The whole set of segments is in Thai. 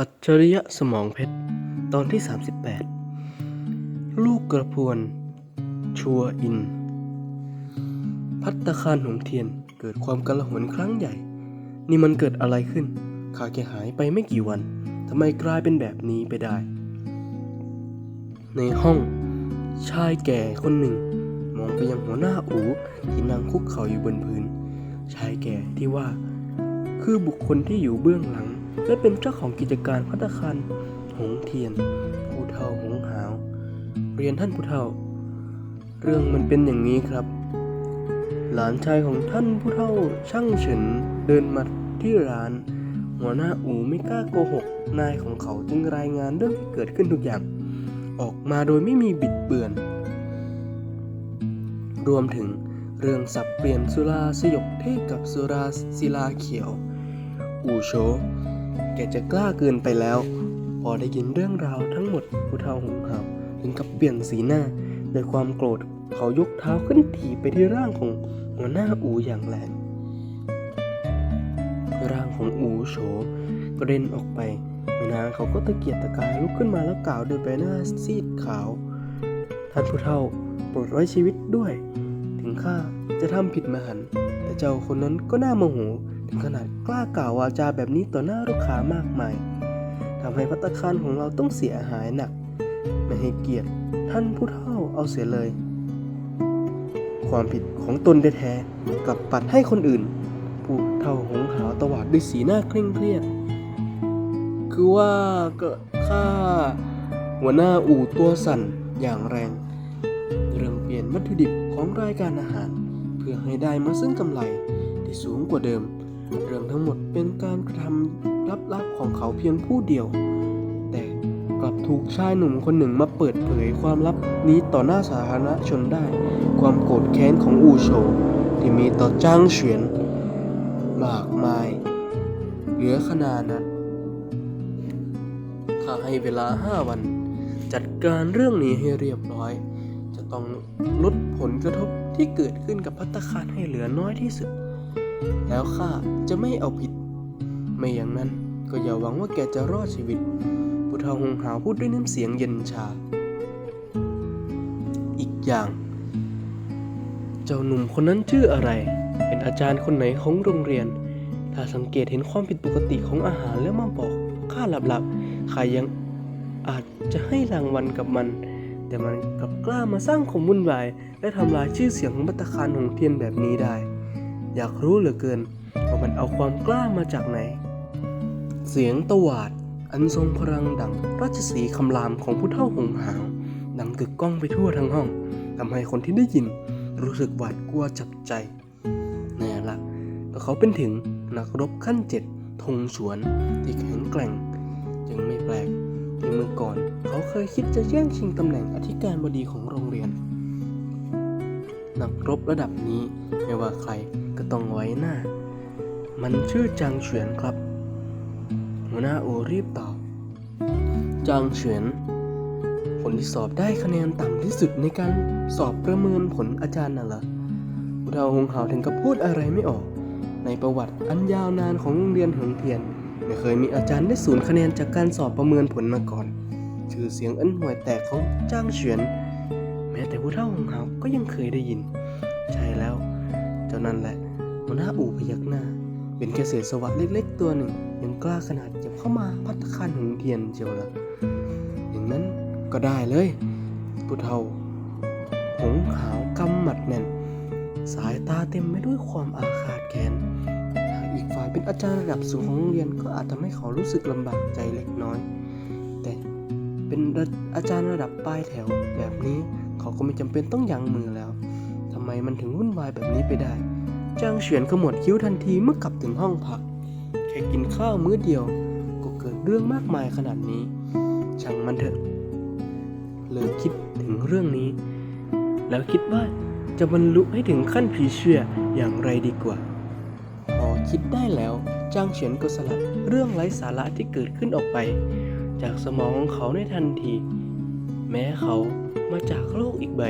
อัจฉริยะสมองเพชร ตอนที่ 38 ลูกกระพวน ชัวอิน พัตตาคารหงเทียนเกิดความกระหนครั้งใหญ่ นี่มันเกิดอะไรขึ้น ขาแค่หายไปไม่กี่วันทำไมกลายเป็นแบบนี้ไปได้ ในห้อง ชายแก่คนหนึ่ง มองไปยังหัวหน้าอูที่นั่งคุกเข่าอยู่บนพื้น ชายแก่ที่ว่า คือบุคคลที่อยู่เบื้องหลัง และเป็นเจ้าของกิจการพัตตาคารหงเทียนผู้เฒ่าหงหาว เรียนท่านผู้เฒ่า เรื่องมันเป็นอย่างนี้ครับ หลานชายของท่านผู้เฒ่าช่างเฉินเดินมาที่ร้าน หัวหน้าอูไม่กล้าโกหก นายของเขาจึงรายงานเรื่องที่เกิดขึ้นทุกอย่าง ออกมาโดยไม่มีบิดเบือน รวมถึงเรื่องสับเปลี่ยนสุราสยบเทศกับสุราศิลาเขียว อูโช แกจะกล้าเกินไปแล้ว พอได้ยินเรื่องราวทั้งหมดผู้เฒ่าหงหาวถึงกับเปลี่ยนสีหน้าด้วยความโกรธเขายกเท้าขึ้นถีบไปที่ร่างของหัวหน้าอูอย่างแรงร่างของอูโฉกระเด็นออกไปไม่นานเขาก็ตะเกียกตะกายลุกขึ้นมาแล้วกล่าวด้วยใบหน้าซีดขาว ท่านผู้เฒ่าโปรดไว้ชีวิตด้วย ถึงข้าจะทำผิดมหัน แต่เจ้าคนนั้นก็น่าโมโห ถึงขนาดกล้ากล่าววาจาแบบนี้ต่อหน้าลูกค้ามากมายทำให้พัตตาคารของเราต้องเสียหายหนัก ไม่ให้เกียรติท่านผู้เฒ่าเอาเสียเลย ความผิดของตนแท้ๆกลับปัดให้คนอื่น ผู้เฒ่าหงหาวตวาดด้วยสีหน้าเคร่งเครียด คือว่าก็ข้าหัวหน้าอู่ตัวสั่นอย่างแรง เรื่องเปลี่ยนวัตถุดิบของรายการอาหาร เพื่อให้ได้มาซึ่งกำไรที่สูงกว่าเดิม ทั้งหมดเป็นการกระทำลับๆของเขาเพียงผู้เดียว แต่กลับถูกชายหนุ่มคนหนึ่งมาเปิดเผยความลับนี้ต่อหน้าสาธารณชนได้ ความโกรธแค้นของอูโฉที่มีต่อจ้างเฉียนมากมาย เหลือขนาดนั้นข้าให้เวลาห้าวัน จัดการเรื่องนี้ให้เรียบร้อย จะต้องลดผลกระทบที่เกิดขึ้นกับพัตตาคารให้เหลือน้อยที่สุด แล้วข้าจะไม่เอาผิด ไม่อย่างนั้นก็อย่าหวังว่าแกจะรอดชีวิตผู้เฒ่าหงหาวพูดด้วยน้ำเสียงเย็นชา อีกอย่าง เจ้าหนุ่มคนนั้นชื่ออะไร เป็นอาจารย์คนไหนของโรงเรียน ถ้าสังเกตเห็นความผิดปกติของอาหารแล้วมาบอกข้าหลับๆข้ายังอาจจะให้รางวัลกับมัน แต่มันกลับกล้ามาสร้างความวุ่นวายและทำลายชื่อเสียงของบัตคารหงเทียนแบบนี้ได้ อยากรู้เหลือเกินว่ามันเอาความกล้ามาจากไหน เสียงตวาด อันทรงพลังดังราชสีคำรามของผู้เฒ่าหงหาว ดังกึกก้องไปทั่วทั้งห้องทำให้คนที่ได้ยินรู้สึกหวาดกลัวจับใจแน่ละแต่เขาเป็นถึงนักรบขั้นเจ็ดธงสวนที่แข็งแกร่ง จึงไม่แปลกที่เมื่อก่อนเขาเคยคิดจะแย่งชิงตำแหน่งอธิการบดีของโรงเรียน นักรบระดับนี้ไม่ว่าใคร ก็ต้องไว้หน้า มันชื่อจางเฉียนครับ หัวหน้าโอรีบตอบ จางเฉียน ผลที่สอบได้คะแนนต่ำที่สุดในการสอบประเมินผลอาจารย์น่ะเหรออุดาหงหาวถึงกับพูดอะไรไม่ออก ในประวัติอันยาวนานของโรงเรียนหงเทียนไม่เคยมีอาจารย์ได้ศูนย์คะแนนจากการสอบประเมินผลมาก่อนชื่อเสียงอันห่วยแตกของจ้างเฉียน แม้แต่ผู้เฒ่าของเขาก็ยังเคยได้ยิน ใช่แล้ว เจ้านั่นแหละ หัวหน้าอู่พยักหน้า เป็นแค่เศษสวะเล็กๆตัวหนึ่ง ยังกล้าขนาดจะเข้ามาพัตตาคารหงเทียนเจียวละอย่างนั้นก็ได้เลยผู้เฒ่าหงขาวกำหมัดแน่น สายตาเต็มไปด้วยความอาฆาตแค้นหากอีกฝ่ายเป็นอาจารย์ระดับสูงของโรงเรียนก็อาจทำให้เขารู้สึกลำบากใจเล็กน้อย แต่เป็นอาจารย์ระดับปลายแถวแบบนี้ เขาก็ไม่จำเป็นต้องยั้งมือแล้วทำไมมันถึงวุ่นวายแบบนี้ไปได้ จางเฉียนขมวดคิ้วทันทีเมื่อกลับถึงห้องพัก แค่กินข้าวมื้อเดียว ก็เกิดเรื่องมากมายขนาดนี้ ช่างมันเถอะเลิกคิดถึงเรื่องนี้ แล้วคิดว่าจะบรรลุให้ถึงขั้นผีเชื่ออย่างไรดีกว่า พอคิดได้แล้วจางเฉียนก็สลัดเรื่องไร้สาระที่เกิดขึ้นออกไป จากสมองของเขาในทันที แม้เขามาจากโลกอีกใบ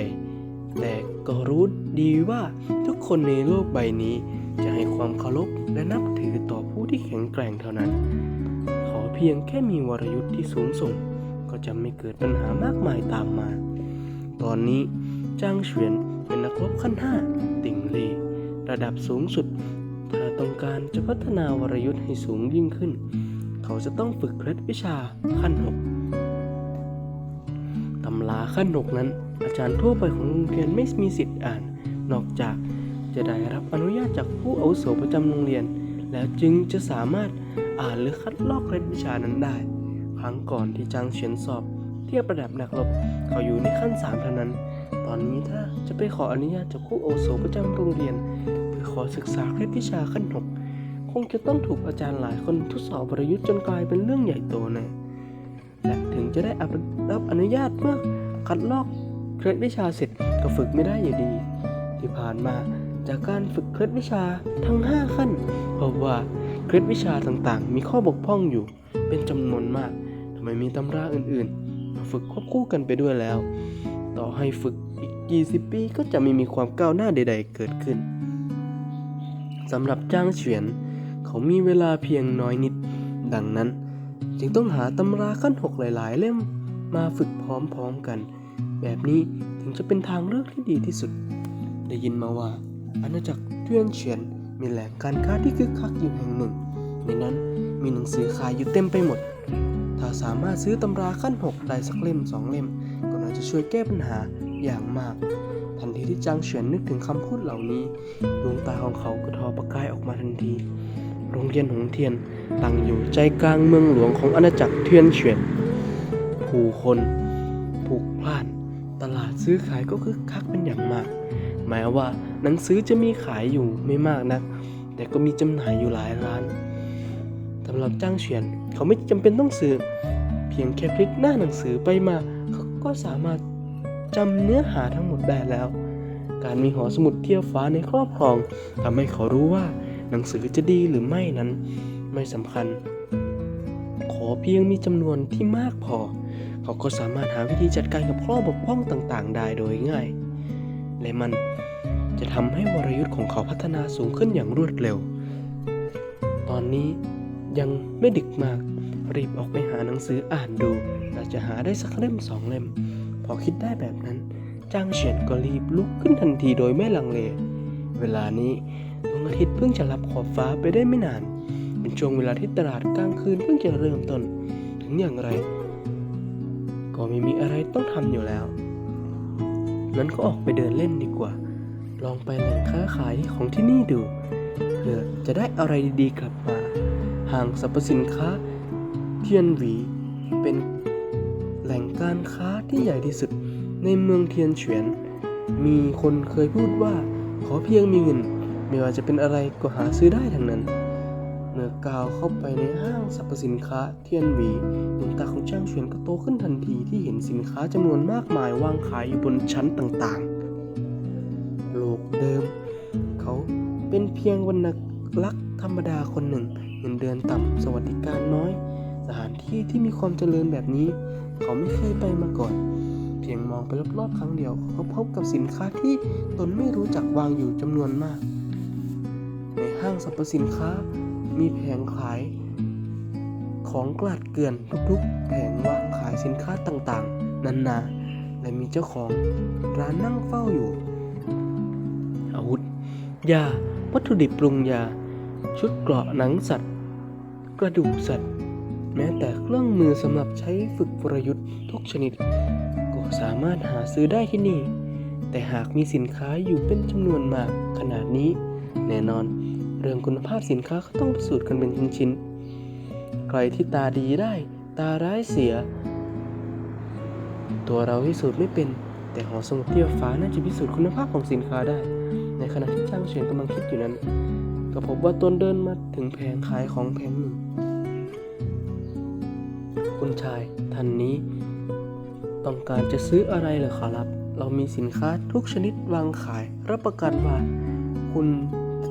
แต่ก็รู้ดีว่าทุกคนในโลกใบนี้ จะให้ความเคารพและนับถือต่อผู้ที่แข็งแกร่งเท่านั้นขาเพียงแค่มีวรยุทธ์ที่สูงส่ง ก็จะไม่เกิดปัญหามากมายตามมา ตอนนี้จางเฉียนเป็นนักรบขั้นห้าติ่งเลระดับสูงสุด ถ้าต้องการจะพัฒนาวรยุทธ์ให้สูงยิ่งขึ้น เขาจะต้องฝึกเคล็ดวิชาขั้นหกตำราขั้นหกนั้น จารย์ทั่วไปของโรงเรียนไม่มีสิทธิ์อ่าน นอกจากจะได้รับอนุญาตจากผู้อาวุโสประจำโรงเรียน แล้วจึงจะสามารถอ่านหรือคัดลอกเคล็ดวิชานั้นได้ ครั้งก่อนที่จางเฉียนสอบ เทียบระดับนักรบเขาอยู่ในขั้นสามเท่านั้น ตอนนี้ถ้าจะไปขออนุญาตจากผู้อาวุโสประจำโรงเรียนเพื่อขอศึกษาเคล็ดวิชาขั้นหกคงจะต้องถูกอาจารย์หลายคนทดสอบประยุทธ์จนกลายเป็นเรื่องใหญ่โตแน่และถึงจะได้รับอนุญาตเมื่อคัดลอก เคล็ดวิชาเสร็จก็ฝึกไม่ได้อยู่ดี ที่ผ่านมาจากการฝึกเคล็ดวิชาทั้ง 5 ขั้นพบว่าเคล็ดวิชาต่างๆ มีข้อบกพร่องอยู่ เป็นจำนวนมากทำไมมีตำราอื่นๆ มาฝึกควบคู่กันไปด้วยแล้ว ต่อให้ฝึกอีกกี่สิบปีก็จะไม่มีความก้าวหน้าใด ๆ เกิดขึ้นสำหรับจ้างเฉียน เขามีเวลาเพียงน้อยนิด ดังนั้น จึงต้องหาตำราขั้นหกหลาย ๆ เล่มมาฝึกพร้อม ๆ กัน แบบนี้ถึงจะเป็นทางเลือกที่ดีที่สุด ได้ยินมาว่า อาณาจักรเทียนเฉียนมีแหล่งการค้าที่คึกคักอยู่แห่งหนึ่ง ในนั้นมีหนังสือขายอยู่เต็มไปหมด ถ้าสามารถซื้อตำราขั้นหกได้สักเล่มสองเล่ม ก็น่าจะช่วยแก้ปัญหาอย่างมาก ทันทีที่จางเฉียนนึกถึงคำพูดเหล่านี้ดวงตาของเขาก็ทอประกายออกมาทันที โรงเรียนหงเทียนตั้งอยู่ใจกลางเมืองหลวงของอาณาจักรเทียนเฉียน ผู้คนพลุกพล่านตลาด ซื้อขายก็คึกคักเป็นอย่างมาก แม้ว่าหนังสือจะมีขายอยู่ไม่มากนัก แต่ก็มีจำหน่ายอยู่หลายร้านสำหรับจ้างเฉียนเขาไม่จำเป็นต้องซื้อ เพียงแค่พลิกหน้าหนังสือไปมาเขาก็สามารถจำเนื้อหาทั้งหมดได้แล้ว การมีหอสมุดเที่ยบฟ้าในครอบครองทำให้เขารู้ว่าหนังสือจะดีหรือไม่นั้น ไม่สำคัญ ขอเพียงมีจำนวนที่มากพอ เขาก็สามารถหาวิธีจัดการกับข้อบกพร่องต่างๆ ได้โดยง่าย และมันจะทำให้วรยุทธ์ของเขาพัฒนาสูงขึ้นอย่างรวดเร็ว ตอนนี้ยังไม่ดึกมากรีบออกไปหาหนังสืออ่านดูอาจจะหาได้สักเล่มสองเล่ม พอคิดได้แบบนั้น จางเฉียนก็รีบลุกขึ้นทันทีโดยไม่ลังเล เวลานี้ดวงอาทิตย์เพิ่งจะรับขอบฟ้าไปได้ไม่นาน เป็นช่วงเวลาที่ตลาดกลางคืนเพิ่งจะเริ่มต้น ถึงอย่างไร ก็ไม่มีอะไรต้องทำอยู่แล้ว นั้นก็ออกไปเดินเล่นดีกว่า ลองไปแหล่งค้าขายของที่นี่ดู เพื่อจะได้อะไรดีๆกลับมา ห้างสรรพสินค้า เทียนหวี เป็นแหล่งการค้าที่ใหญ่ที่สุดในเมืองเทียนเฉียน มีคนเคยพูดว่าขอเพียงมีเงิน ไม่ว่าจะเป็นอะไรก็หาซื้อได้ทั้งนั้น ก้าวเข้าไปในห้างสรรพสินค้าเทียนหวีดวงตาของจ้างเฉียนก็โตขึ้นทันทีที่เห็นสินค้าจำนวนมากมายวางขายอยู่บนชั้นต่างๆ โลกเดิม เขาเป็นเพียงวรรณลักษ์ธรรมดาคนหนึ่ง เงินเดือนต่ำสวัสดิการน้อย สถานที่ที่มีความเจริญแบบนี้ เขาไม่เคยไปมาก่อน เพียงมองไปรอบๆครั้งเดียว เขาพบกับสินค้าที่ตนไม่รู้จักวางอยู่จำนวนมาก ในห้างสรรพสินค้า มีแผงขายของกลาดเกลื่อนทุกๆ แผงวางขายสินค้าต่างๆ นานาและมีเจ้าของร้านนั่งเฝ้าอยู่ อาวุธ ยา วัตถุดิบปรุงยา ชุดเกราะหนังสัตว์ กระดูกสัตว์ แม้แต่เครื่องมือสำหรับใช้ฝึกวรยุทธ์ทุกชนิด ก็สามารถหาซื้อได้ที่นี่ แต่หากมีสินค้าอยู่เป็นจำนวนมากขนาดนี้ แน่นอน เรื่องคุณภาพสินค้าก็ต้องพิสูจน์กันเป็นชิ้นๆ ใครที่ตาดีได้ ตาร้ายเสีย ตัวเราพิสูจน์ไม่เป็น แต่หอสมุดเทียบฟ้าน่าจะพิสูจน์คุณภาพของสินค้าได้ ในขณะที่จ้างเฉียนกำลังคิดอยู่นั้น ก็พบว่าตนเดินมาถึงแผงขายของแผงหนึ่ง คุณชายท่านนี้ ต้องการจะซื้ออะไรเหรอขอรับ เรามีสินค้าทุกชนิดวางขายรับประกันว่าคุณ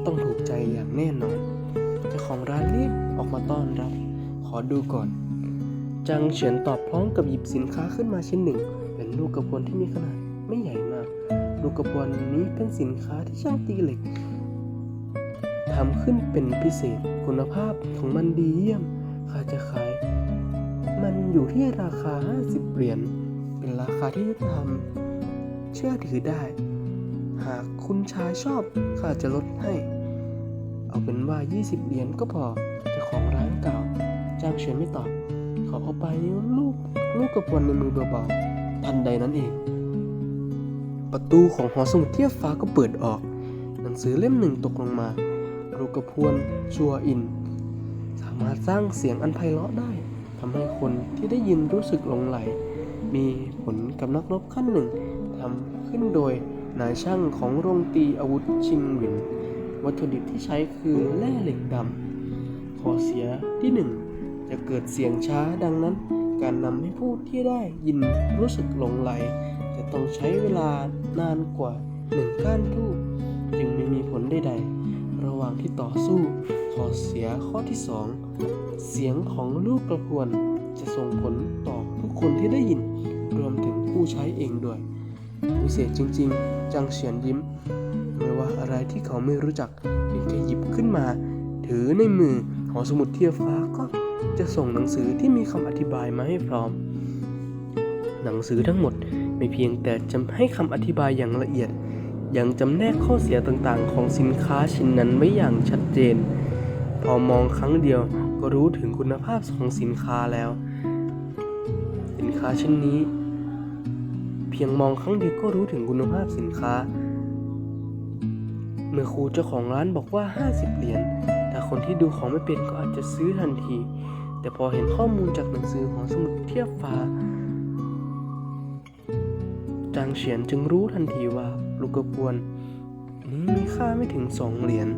ต้องถูกใจอย่างแน่นอนเจ้าของร้านรีบออกมาต้อนรับ ขอดูก่อน จังเฉียนตอบพร้อมกับหยิบสินค้าขึ้นมาชิ้นหนึ่ง เป็นลูกกระพวนที่มีขนาดไม่ใหญ่มากลูกกระพวนนี้เป็นสินค้าที่ช่างตีเหล็กทำขึ้นเป็นพิเศษ คุณภาพของมันดีเยี่ยมข้าจะขาย มันอยู่ที่ราคา 50 เหรียญ เป็นราคาที่ยุติธรรม เชื่อถือได้ หากคุณชายชอบข้าจะลดให้ เอาเป็นว่า 20 เหรียญก็พอเจ้าของร้านกล่าวจ้างเฉินไม่ตอบเขาเอาไปนิ้วลูกลูกกระพวนในมือเบาๆทันใดนั้นเอง ประตูของหอสมุดเทียบฟ้าก็เปิดออก หนังสือเล่มหนึ่งตกลงมาลูกกระพวนชัวอิน สามารถสร้างเสียงอันไพเราะได้ทำให้คนที่ได้ยินรู้สึกหลงไหล มีผลกับนักรบขั้นหนึ่งทำขึ้นโดย นายช่างของโรงตีอาวุธชิงหวิน วัตถุดิบที่ใช้คือแร่เหล็กดำข้อเสียที่หนึ่งจะเกิดเสียงช้าดังนั้น การนำให้ผู้ที่ได้ยินรู้สึกหลงไหล จะต้องใช้เวลานานกว่าหนึ่งก้านทูบจึงไม่มีผลใดๆ ระหว่างที่ต่อสู้ข้อเสียข้อที่สองเสียงของลูกกระพวนจะส่งผลต่อทุกคนที่ได้ยิน รวมถึงผู้ใช้เองด้วย วิเศษจริง ๆ จังเฉียนยิ้ม ไม่ว่าอะไรที่เขาไม่รู้จักเพียงแค่หยิบขึ้นมา ถือในมือหอสมุดเทียฟ้าก็จะส่งหนังสือที่มีคำอธิบายมาให้พร้อม หนังสือทั้งหมดไม่เพียงแต่จะให้คำอธิบายอย่างละเอียด ยังจำแนกข้อเสียต่างๆ ของสินค้าชิ้นนั้นไว้อย่างชัดเจน พอมองครั้งเดียวก็รู้ถึงคุณภาพของสินค้าแล้ว สินค้าชิ้นนี้ เพียงมองครั้งเดียวก็รู้ถึงคุณภาพสินค้า เมื่อครูเจ้าของร้านบอกว่า 50 เหรียญ แต่คนที่ดูของไม่เป็นก็อาจจะซื้อทันที แต่พอเห็นข้อมูลจากหนังสือของสมุดเทียบฟ้า จางเฉียนจึงรู้ทันทีว่าลูกกระพวนนี้มีค่าไม่ถึงสองเหรียญ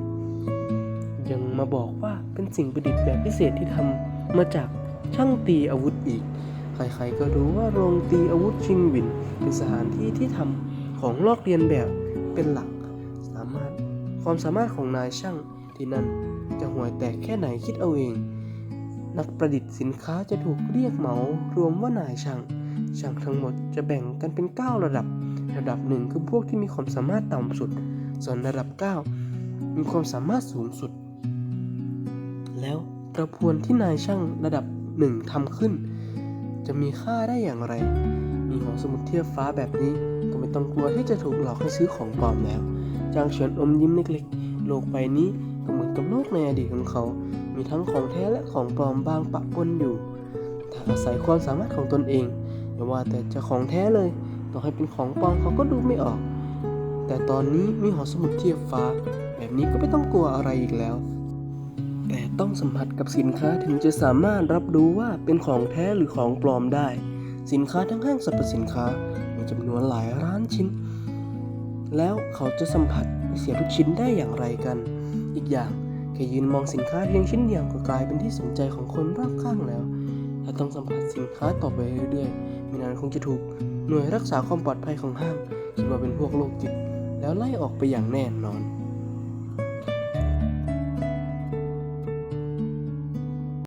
ยังมาบอกว่าเป็นสิ่งประดิษฐ์แบบพิเศษที่ทำมาจากช่างตีอาวุธอีก ใครๆก็รู้ว่าโรงตีอาวุธชิงวิน เป็นสถานที่ที่ทำของลอกเรียนแบบเป็นหลัก สามารถความสามารถของนายช่างที่นั่นจะห่วยแตกแค่ไหนคิดเอาเอง นักประดิษฐ์สินค้าจะถูกเรียกเหมารวมว่านายช่าง ช่างทั้งหมดจะแบ่งกันเป็น 9 ระดับ ระดับหนึ่งคือพวกที่มีความสามารถต่ำสุด ส่วนระดับ 9 มีความสามารถสูงสุด แล้วกระพวนที่นายช่างระดับหนึ่งทำขึ้น จะมีค่าได้อย่างไร มีหอสมุดเทียบฟ้าแบบนี้ ก็ไม่ต้องกลัวที่จะถูกหลอกให้ซื้อของปลอมแล้ว จางเฉินอมยิ้มเล็กๆ โลกใบนี้ก็เหมือนกับโลกในอดีตของเขา มีทั้งของแท้และของปลอมบางปะปนอยู่ ถ้าอาศัยความสามารถของตนเองอย่าว่าแต่จะของแท้เลย ต่อให้เป็นของปลอมเขาก็ดูไม่ออก แต่ตอนนี้มีหอสมุดเทียบฟ้า แบบนี้ก็ไม่ต้องกลัวอะไรอีกแล้ว แต่ต้องสัมผัสกับสินค้าถึงจะสามารถรับรู้ว่าเป็นของแท้หรือของปลอมได้ สินค้าทั้งห้างสรรพสินค้ามีจำนวนหลายล้านชิ้น แล้วเขาจะสัมผัสเสียทุกชิ้นได้อย่างไรกัน อีกอย่างแค่ยืนมองสินค้าเพียงชิ้นเดียวก็กลายเป็นที่สนใจของคนรอบข้างแล้ว ถ้าต้องสัมผัสสินค้าต่อไปเรื่อยๆไม่นานคงจะถูกหน่วยรักษาความปลอดภัยของห้างคิดว่าเป็นพวกโรคจิตแล้วไล่ออกไปอย่างแน่นอน